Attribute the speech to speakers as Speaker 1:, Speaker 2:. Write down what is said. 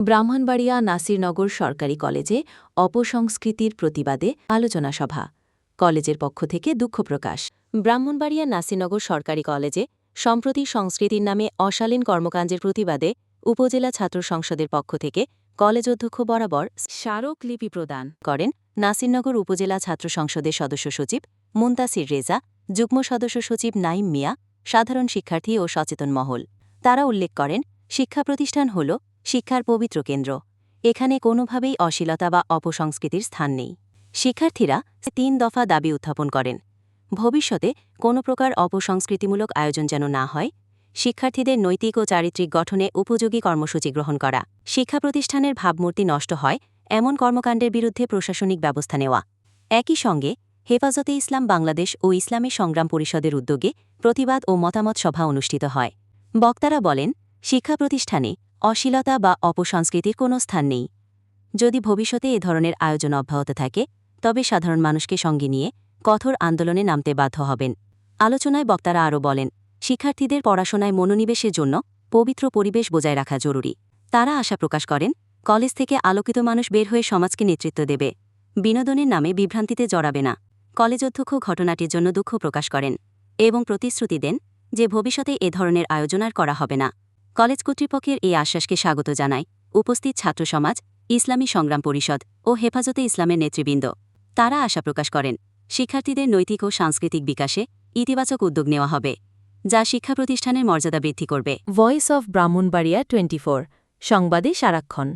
Speaker 1: ব্রাহ্মণবাড়িয়া নাসিরনগর সরকারি কলেজে অপসংস্কৃতির প্রতিবাদে আলোচনা সভা। কলেজের পক্ষ থেকে দুঃখ প্রকাশ। ব্রাহ্মণবাড়িয়া নাসিরনগর সরকারি কলেজে সম্প্রতি সংস্কৃতির নামে অশালীন কর্মকাণ্ডের প্রতিবাদে উপজেলা ছাত্র সংসদের পক্ষ থেকে কলেজ অধ্যক্ষ বরাবর স্মারকলিপি প্রদান করেন নাসিরনগর উপজেলা ছাত্র সংসদের সদস্য সচিব মুন্তাসির রেজা, যুগ্ম সদস্য সচিব নাইম মিয়া, সাধারণ শিক্ষার্থী ও সচেতন মহল। তারা উল্লেখ করেন, শিক্ষা প্রতিষ্ঠান হল শিক্ষার পবিত্র কেন্দ্র। এখানে কোনোভাবেই অশ্লীলতা বা অপসংস্কৃতির স্থান নেই। শিক্ষার্থীরা তিন দফা দাবি উত্থাপন করেন। ভবিষ্যতে কোনো প্রকার অপসংস্কৃতিমূলক আয়োজন যেন না হয়, শিক্ষার্থীদের নৈতিক ও চারিত্রিক গঠনে উপযোগী কর্মসূচি গ্রহণ করা, শিক্ষা প্রতিষ্ঠানের ভাবমূর্তি নষ্ট হয়, এমন কর্মকাণ্ডের বিরুদ্ধে প্রশাসনিক ব্যবস্থা নেওয়া। একই সঙ্গে, হেফাজতে ইসলাম বাংলাদেশ ও ইসলামী সংগ্রাম পরিষদের উদ্যোগে প্রতিবাদ ও মতামত সভা অনুষ্ঠিত হয়। বক্তারা বলেন, শিক্ষা প্রতিষ্ঠানে অশ্লীলতা বা অপসংস্কৃতির কোনো স্থান নেই। যদি ভবিষ্যতে এ ধরনের আয়োজন অব্যাহত থাকে, তবে সাধারণ মানুষকে সঙ্গে নিয়ে কঠোর আন্দোলনে নামতে বাধ্য হবেন। আলোচনায় বক্তারা আরও বলেন, শিক্ষার্থীদের পড়াশোনায় মনোনিবেশের জন্য পবিত্র পরিবেশ বজায় রাখা জরুরি। তারা আশা প্রকাশ করেন, কলেজ থেকে আলোকিত মানুষ বের হয়ে সমাজকে নেতৃত্ব দেবে। বিনোদনের নামে বিভ্রান্তিতে জড়াবে না। কলেজ অধ্যক্ষ ঘটনাটির জন্য দুঃখ প্রকাশ করেন এবং প্রতিশ্রুতি দেন যে ভবিষ্যতে এ ধরনের আয়োজন আর করা হবে না। কলেজ কর্তৃপক্ষের এই আশ্বাসকে স্বাগত জানায় উপস্থিত ছাত্র সমাজ, ইসলামী সংগ্রাম পরিষদ ও হেফাজতে ইসলামের নেতৃবৃন্দ। তারা আশা প্রকাশ করেন, শিক্ষার্থীদের নৈতিক ও সাংস্কৃতিক বিকাশে ইতিবাচক উদ্যোগ নেওয়া হবে, যা শিক্ষা প্রতিষ্ঠানের মর্যাদা বৃদ্ধি করবে। ভয়েস অব ব্রাহ্মণবাড়িয়া টোয়েন্টি সংবাদে সারাক্ষণ।